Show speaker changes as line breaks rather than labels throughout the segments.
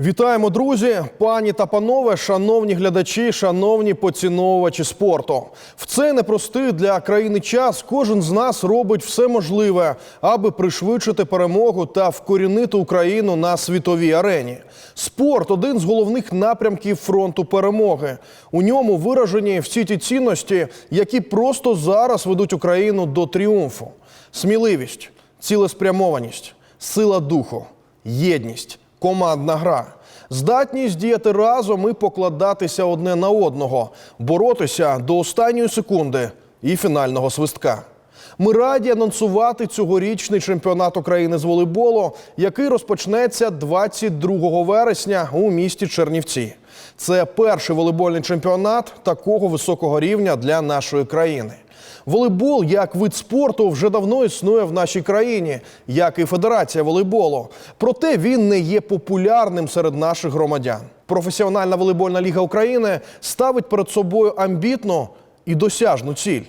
Вітаємо, друзі, пані та панове, шановні глядачі, шановні поціновувачі спорту. В цей непростий для країни час кожен з нас робить все можливе, аби пришвидшити перемогу та вкорінити Україну на світовій арені. Спорт один з головних напрямків фронту перемоги. У ньому виражені всі ті цінності, які просто зараз ведуть Україну до тріумфу: сміливість, цілеспрямованість, сила духу, єдність командна гра. Здатність діяти разом і покладатися одне на одного, боротися до останньої секунди і фінального свистка. Ми раді анонсувати цьогорічний чемпіонат України з волейболу, який розпочнеться 22 вересня у місті Чернівці. Це перший волейбольний чемпіонат такого високого рівня для нашої країни. Волейбол як вид спорту вже давно існує в нашій країні, як і Федерація волейболу. Проте він не є популярним серед наших громадян. Професіональна волейбольна ліга України ставить перед собою амбітну і досяжну ціль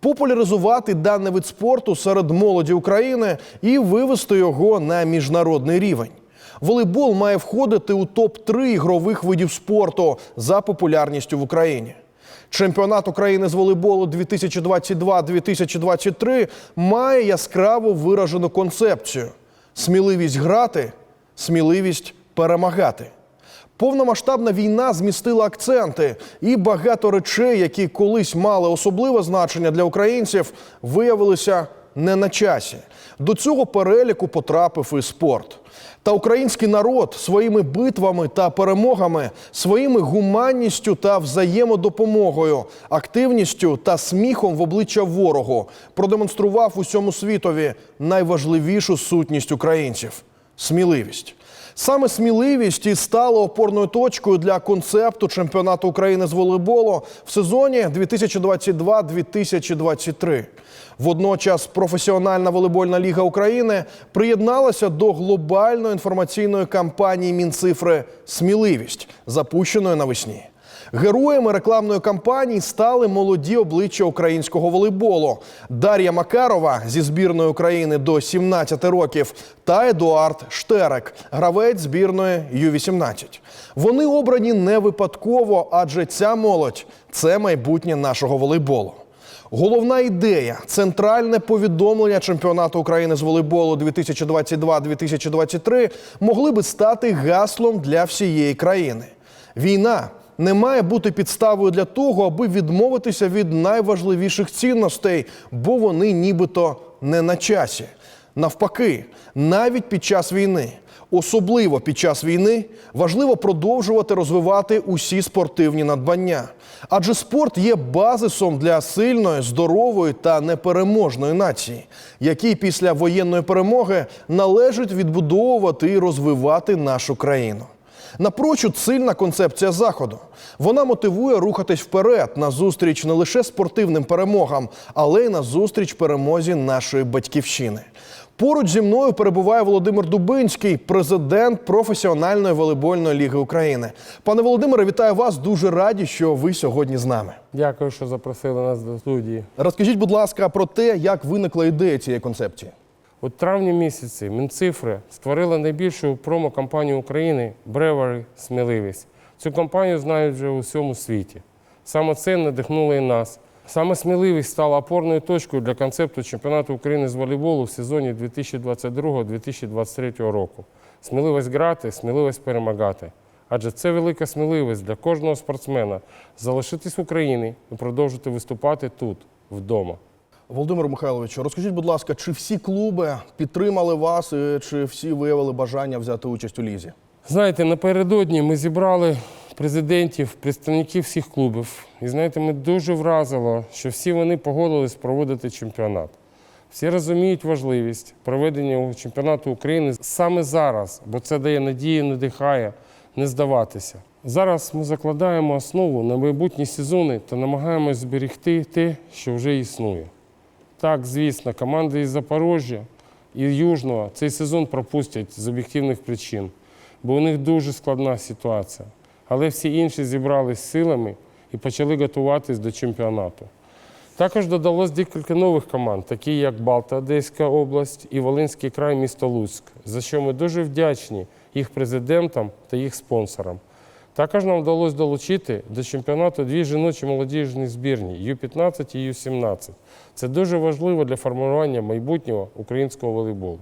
популяризувати даний вид спорту серед молоді України і вивести його на міжнародний рівень. Волейбол має входити у топ-3 ігрових видів спорту за популярністю в Україні. Чемпіонат України з волейболу 2022-2023 має яскраво виражену концепцію: сміливість грати, сміливість перемагати. Повномасштабна війна змістила акценти, і багато речей, які колись мали особливе значення для українців, виявилися не на часі. До цього переліку потрапив і спорт. Та український народ своїми битвами та перемогами, своїми гуманністю та взаємодопомогою, активністю та сміхом в обличчя ворогу продемонстрував усьому світові найважливішу сутність українців сміливість. Саме сміливість і стала опорною точкою для концепту чемпіонату України з волейболу в сезоні 2022-2023. Водночас професіональна волейбольна ліга України приєдналася до глобальної інформаційної кампанії Мінцифри Сміливість, запущеної навесні. Героями рекламної кампанії стали молоді обличчя українського волейболу Дар'я Макарова зі збірної України до 17 років та Едуард Штерек, гравець збірної Ю-18. Вони обрані не випадково, адже ця молодь це майбутнє нашого волейболу. Головна ідея центральне повідомлення чемпіонату України з волейболу 2022-2023 могли би стати гаслом для всієї країни. Війна не має бути підставою для того, аби відмовитися від найважливіших цінностей, бо вони нібито не на часі. Навпаки, навіть під час війни, особливо під час війни, важливо продовжувати розвивати усі спортивні надбання. Адже спорт є базисом для сильної, здорової та непереможної нації, якій після воєнної перемоги належить відбудовувати і розвивати нашу країну. Напрочуд сильна концепція заходу. Вона мотивує рухатись вперед назустріч не лише спортивним перемогам, але й назустріч перемозі нашої батьківщини. Поруч зі мною перебуває Володимир Дубинський, президент професіональної волейбольної ліги України. Пане Володимире, вітаю вас. Дуже раді, що ви сьогодні з нами.
Дякую, що запросили нас до студії.
Розкажіть, будь ласка, про те, як виникла ідея цієї концепції.
У травні місяці Мінцифри створила найбільшу промо-кампанію України Бревари Сміливість. Цю кампанію знають вже у всьому світі. Саме це надихнуло і нас. Саме сміливість стала опорною точкою для концепту чемпіонату України з волейболу в сезоні 2022-2023 року. Сміливість грати, сміливість перемагати. Адже це велика сміливість для кожного спортсмена залишитись в Україні і продовжити виступати тут, вдома.
Володимир Михайлович, розкажіть, будь ласка, чи всі клуби підтримали вас, і чи всі виявили бажання взяти участь у лізі?
Знаєте, напередодні ми зібрали президентів, представників всіх клубів. І знаєте, ми дуже вразило, що всі вони погодились проводити чемпіонат. Всі розуміють важливість проведення чемпіонату України саме зараз, бо це дає надію, надихає не здаватися. Зараз ми закладаємо основу на майбутні сезони та намагаємось зберегти те, що вже існує. Так, звісно, команди із Запоріжжя і Южного цей сезон пропустять з об'єктивних причин, бо у них дуже складна ситуація. Але всі інші зібрались силами і почали готуватись до чемпіонату. Також додалось декілька нових команд, такі як Балта Одеська область і Волинський край місто Луцьк, за що ми дуже вдячні їх президентам та їх спонсорам. Також нам вдалося долучити до чемпіонату дві жіночі молодіжні збірні Ю-15 і Ю-17. Це дуже важливо для формування майбутнього українського волейболу.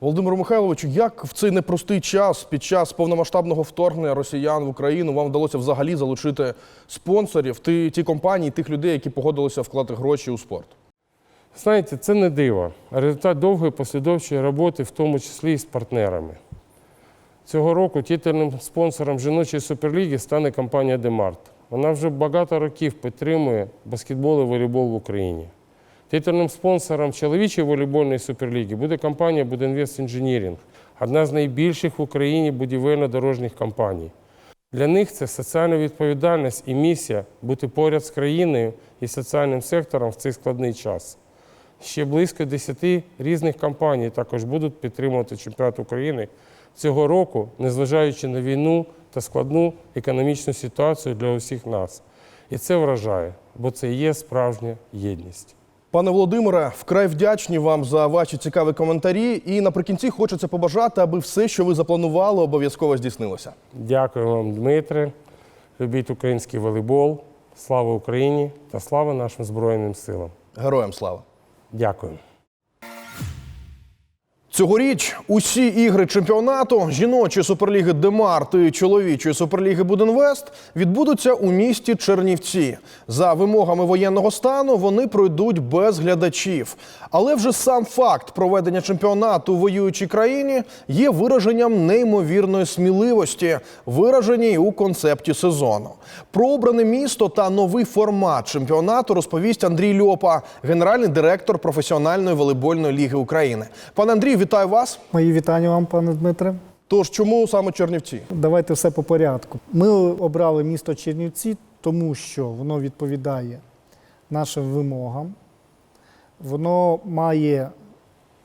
Володимиру Михайловичу, як в цей непростий час під час повномасштабного вторгнення росіян в Україну вам вдалося взагалі залучити спонсорів, ті, ті компанії, тих людей, які погодилися вкладати гроші у спорт?
Знаєте, це не диво, результат довгої послідовчої роботи, в тому числі і з партнерами. Цього року титульним спонсором жіночої суперліги стане компанія Демарт. Вона вже багато років підтримує баскетбол і волейбол в Україні. Титульним спонсором чоловічої волейбольної суперліги буде компанія Будинвест Інженірінг, одна з найбільших в Україні будівельно-дорожніх компаній. Для них це соціальна відповідальність і місія бути поряд з країною і соціальним сектором в цей складний час. Ще близько 10 різних компаній також будуть підтримувати чемпіонат України цього року, незважаючи на війну та складну економічну ситуацію для усіх нас. І це вражає, бо це є справжня єдність.
Пане Володимире, вкрай вдячні вам за ваші цікаві коментарі. І наприкінці хочеться побажати, аби все, що ви запланували, обов'язково здійснилося.
Дякую вам, Дмитре. Любіть український волейбол. Слава Україні та слава нашим Збройним силам.
Героям слава!
Дякую.
Цьогоріч усі ігри чемпіонату жіночої суперліги Демарт і чоловічої суперліги Буденвест відбудуться у місті Чернівці. За вимогами воєнного стану вони пройдуть без глядачів. Але вже сам факт проведення чемпіонату у воюючій країні є вираженням неймовірної сміливості, вираженій у концепті сезону. Про обране місто та новий формат чемпіонату розповість Андрій Льопа, генеральний директор професіональної волейбольної ліги України. Пане Андрій, вітаю вас.
Мої вітання вам, пане Дмитре.
Тож чому саме Чернівці?
Давайте все по порядку. Ми обрали місто Чернівці, тому що воно відповідає нашим вимогам. Воно має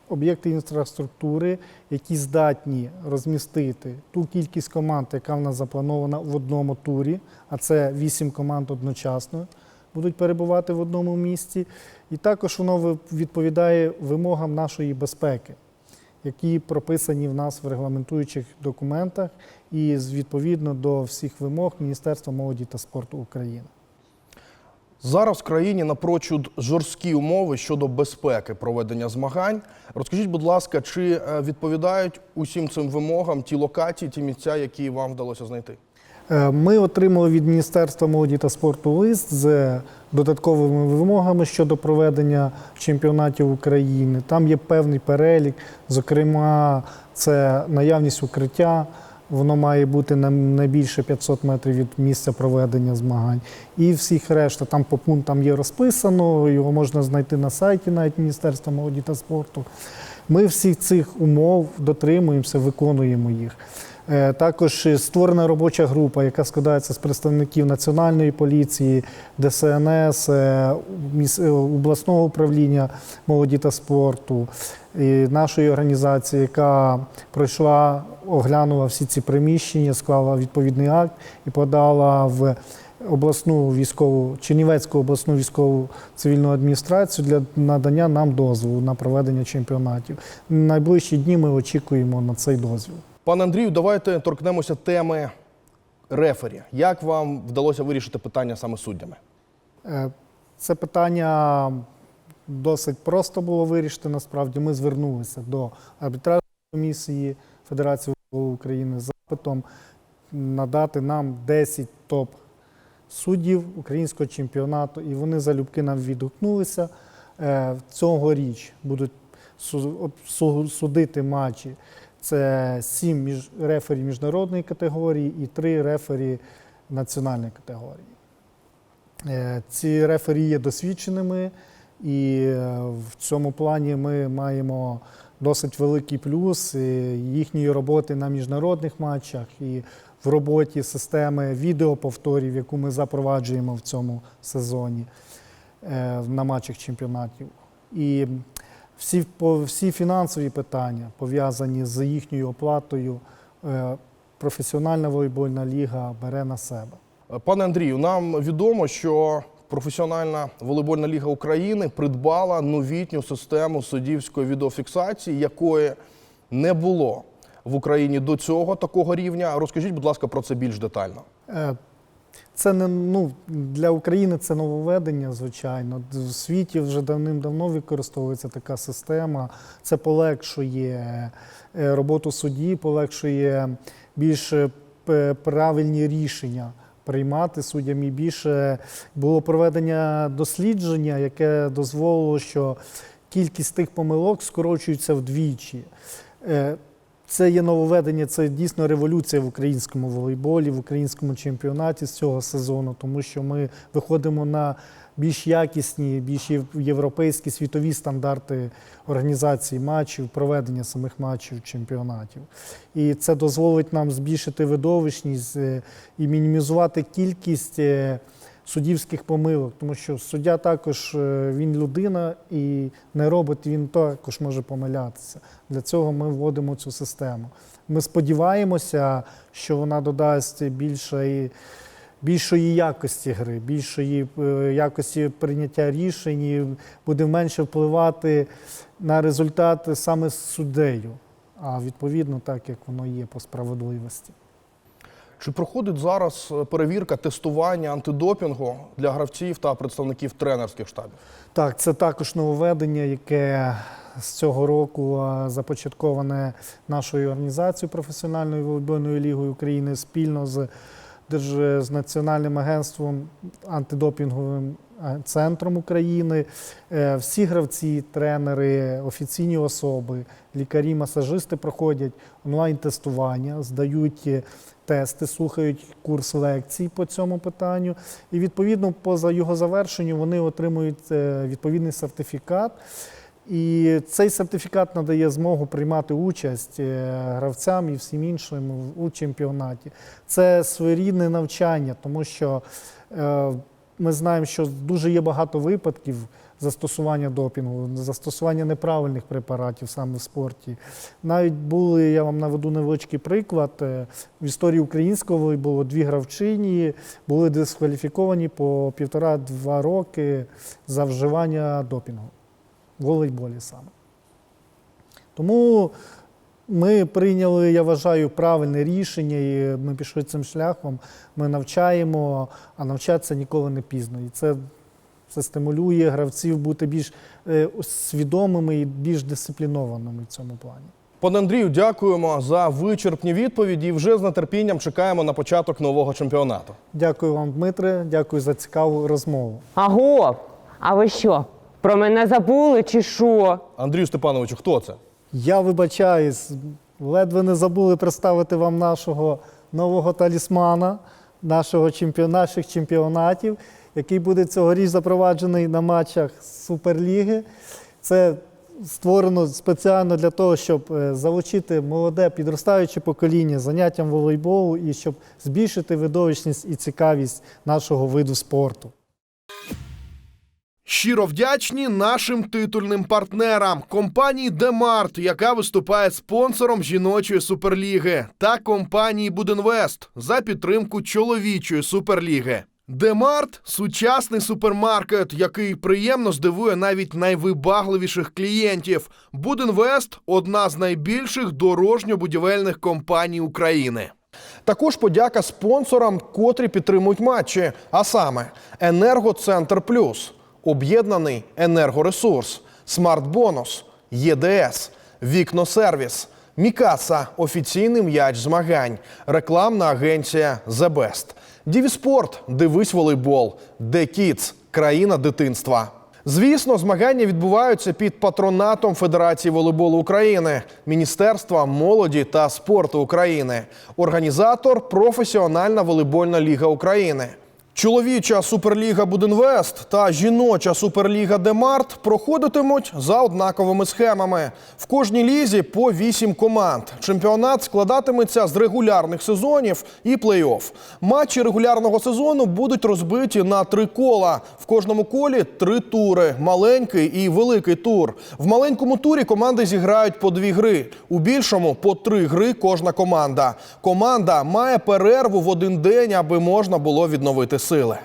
об'єкти інфраструктури, які здатні розмістити ту кількість команд, яка в нас запланована в одному турі, а це вісім команд одночасно будуть перебувати в одному місці. І також воно відповідає вимогам нашої безпеки які прописані в нас в регламентуючих документах і відповідно до всіх вимог Міністерства молоді та спорту України.
Зараз в країні напрочуд жорсткі умови щодо безпеки проведення змагань. Розкажіть, будь ласка, чи е, відповідають усім цим вимогам ті локації, ті місця, які вам вдалося знайти?
Е, Ми отримали від Міністерства молоді та спорту лист з додатковими вимогами щодо проведення чемпіонатів України. Там є певний перелік, зокрема, це наявність укриття. Воно має бути на найбільше 500 метрів від місця проведення змагань. І всіх решта там по пунктам є розписано, його можна знайти на сайті навіть Міністерства молоді та спорту. Ми всіх цих умов дотримуємося, виконуємо їх. Е, Також створена робоча група, яка складається з представників Національної поліції, ДСНС, е, е, обласного управління молоді та спорту, і нашої організації, яка пройшла, оглянула всі ці приміщення, склала відповідний акт і подала в обласну військову Чернівецьку обласну військову цивільну адміністрацію для надання нам дозволу на проведення чемпіонатів. Найближчі дні ми очікуємо на цей дозвіл.
Пане Андрію, давайте торкнемося теми рефері. Як вам вдалося вирішити питання саме суддями?
Е, Це питання досить просто було вирішити. Насправді ми звернулися до арбітражної комісії Федерації України з запитом надати нам 10 топ суддів українського чемпіонату, і вони залюбки нам відгукнулися. Е, Цьогоріч будуть судити матчі. Це 7 між, рефері міжнародної категорії і 3 рефері національної категорії. Е, Ці рефері є досвідченими, і е, в цьому плані ми маємо досить великий плюс е, їхньої роботи на міжнародних матчах і в роботі системи відеоповторів, яку ми запроваджуємо в цьому сезоні на матчах чемпіонатів. І всі, по- всі фінансові питання пов'язані з їхньою оплатою, е, професіональна волейбольна ліга бере на себе.
Пане Андрію, нам відомо, що професіональна волейбольна ліга України придбала новітню систему суддівської відеофіксації, якої не було в Україні до цього такого рівня. Розкажіть, будь ласка, про це більш детально.
Е, Це не ну для України це нововведення, звичайно. В світі вже давним-давно використовується така система. Це полегшує е, роботу судді, полегшує більш е, правильні рішення приймати суддям. І більше було проведення дослідження, яке дозволило, що кількість тих помилок скорочується вдвічі. Це є нововведення, це дійсно революція в українському волейболі, в українському чемпіонаті з цього сезону, тому що ми виходимо на більш якісні, більш європейські світові стандарти організації матчів, проведення самих матчів чемпіонатів. І це дозволить нам збільшити видовищність е, і мінімізувати кількість е, суддівських помилок, тому що суддя також е, він людина і не робот, він також може помилятися. Для цього ми вводимо цю систему. Ми сподіваємося, що вона додасть більшої, більшої якості гри, більшої е, якості прийняття рішень, і буде менше впливати на результат саме з суддею, а відповідно так, як воно є по справедливості.
Чи проходить зараз е, перевірка тестування антидопінгу для гравців та представників тренерських штабів?
Так, це також нововведення, яке з цього року започатковане нашою організацією професіональною волейбольною лігою України спільно з. З Національним агентством антидопінговим е, центром України. Е, Всі гравці, тренери, офіційні особи, лікарі, масажисти проходять онлайн-тестування, здають е, тести, слухають курс лекцій по цьому питанню. І відповідно, поза його завершенню вони отримують відповідний сертифікат. І цей сертифікат надає змогу приймати участь е, гравцям і всім іншим у чемпіонаті. Це своєрідне навчання, тому що е, ми знаємо, що дуже є багато випадків застосування допінгу, застосування неправильних препаратів саме в спорті. Навіть були, я вам наведу невеличкий приклад. е, В історії українського волейболу дві гравчині були дискваліфіковані по півтора-два роки за вживання допінгу в волейболі саме. Тому ми прийняли, я вважаю, правильне рішення, і ми пішли цим шляхом. Ми навчаємо, а навчатися ніколи не пізно. І це, це стимулює гравців бути більш е, свідомими і більш дисциплінованими в цьому плані.
Пане Андрію, дякуємо за вичерпні відповіді. і Вже з нетерпінням чекаємо на початок нового чемпіонату.
Дякую вам, Дмитре, дякую за цікаву розмову.
Аго, а ви що? Про мене забули чи що?
Андрію Степановичу, хто це?
Я вибачаюсь, ледве не забули представити вам нашого нового талісмана, нашого чемпіон, наших чемпіонатів, який буде цьогоріч запроваджений на матчах Суперліги. Це створено спеціально для того, щоб е, залучити молоде підростаюче покоління заняттям волейболу і щоб збільшити видовищність і цікавість нашого виду спорту.
Щиро вдячні нашим титульним партнерам компанії Демарт, яка виступає спонсором жіночої суперліги, та компанії Будинвест за підтримку чоловічої суперліги. Демарт сучасний супермаркет, який приємно здивує навіть найвибагливіших клієнтів. Будинвест одна з найбільших дорожньо-будівельних компаній України. Також подяка спонсорам, котрі підтримують матчі, а саме Енергоцентр Плюс, Об'єднаний енергоресурс, Смарт-бонус, ЄДС, Вікносервіс, Мікаса, офіційний м'яч змагань, рекламна агенція The Best, Дівіспорт, дивись волейбол, Декіц, країна дитинства. Звісно, змагання відбуваються під патронатом Федерації волейболу України, Міністерства молоді та спорту України, організатор професіональна волейбольна ліга України. Чоловіча суперліга Будинвест та жіноча суперліга Демарт проходитимуть за однаковими схемами. В кожній лізі по вісім команд. Чемпіонат складатиметься з регулярних сезонів і плей-офф. Матчі регулярного сезону будуть розбиті на три кола. В кожному колі три тури: маленький і великий тур. В маленькому турі команди зіграють по дві гри. У більшому по три гри кожна команда. Команда має перерву в один день, аби можна було відновити сили.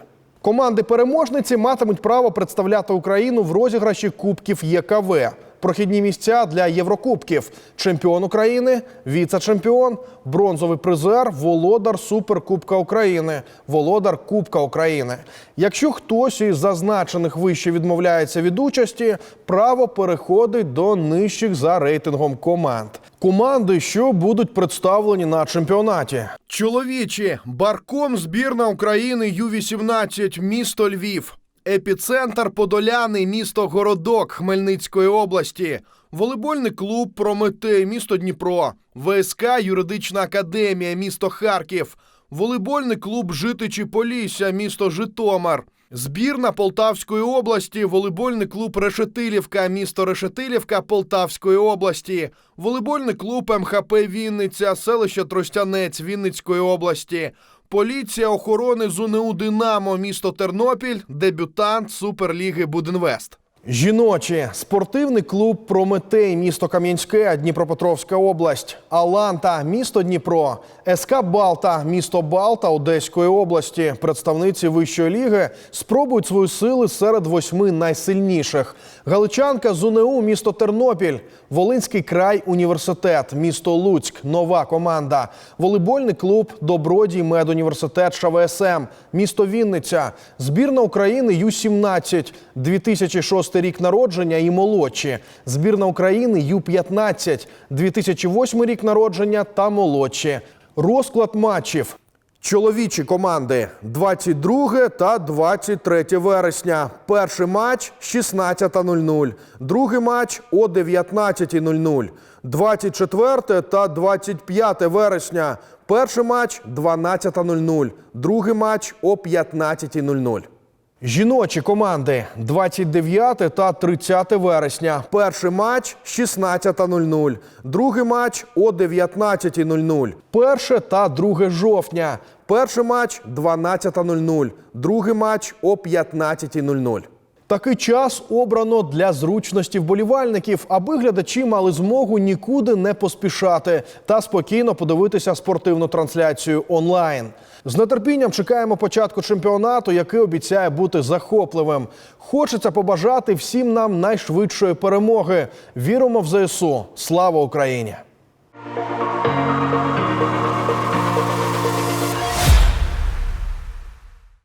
Команди переможниці матимуть право представляти Україну в розіграші кубків ЄКВ. Прохідні місця для Єврокубків: чемпіон України, віце-чемпіон, бронзовий призер, володар Суперкубка України, володар Кубка України. Якщо хтось із зазначених вище відмовляється від участі, право переходить до нижчих за рейтингом команд. Команди, що будуть представлені на чемпіонаті. Чоловічі барком збірна України Ю-18, місто Львів. Епіцентр Подоляни, місто Городок Хмельницької області, волейбольний клуб Прометей, місто Дніпро, ВСК Юридична академія, місто Харків, волейбольний клуб Житичі Полісся, місто Житомир. Збірна Полтавської області, волейбольний клуб Решетилівка, місто Решетилівка Полтавської області, волейбольний клуб МХП Вінниця, селище Тростянець Вінницької області, поліція охорони ЗУНУ Динамо, місто Тернопіль, дебютант Суперліги Будинвест. Жіночі спортивний клуб Прометей, місто Кам'янське, Дніпропетровська область, Аланта, місто Дніпро, СК Балта, місто Балта Одеської області. Представниці вищої ліги спробують свої сили серед восьми найсильніших. Галичанка з УНУ, місто Тернопіль, Волинський край університет, місто Луцьк, нова команда, волейбольний клуб Добродій Медуніверситет ШВСМ, місто Вінниця, збірна України Ю-17, 2006 рік народження і молодші, збірна України Ю-15, 2008 рік народження та молодші. Розклад матчів. Чоловічі команди 22 та 23 вересня. Перший матч 16.00. Другий матч о 19.00. 24 та 25 вересня. Перший матч 12.00. Другий матч о 15.00. Жіночі команди 29 та 30 вересня. Перший матч 16.00. Другий матч о 19.00. Перше та 2 жовтня. Перший матч 12.00. Другий матч о 15.00. Такий час обрано для зручності вболівальників, аби глядачі мали змогу нікуди не поспішати та спокійно подивитися спортивну трансляцію онлайн. З нетерпінням чекаємо початку чемпіонату, який обіцяє бути захопливим. Хочеться побажати всім нам найшвидшої перемоги. Віримо в ЗСУ. Слава Україні!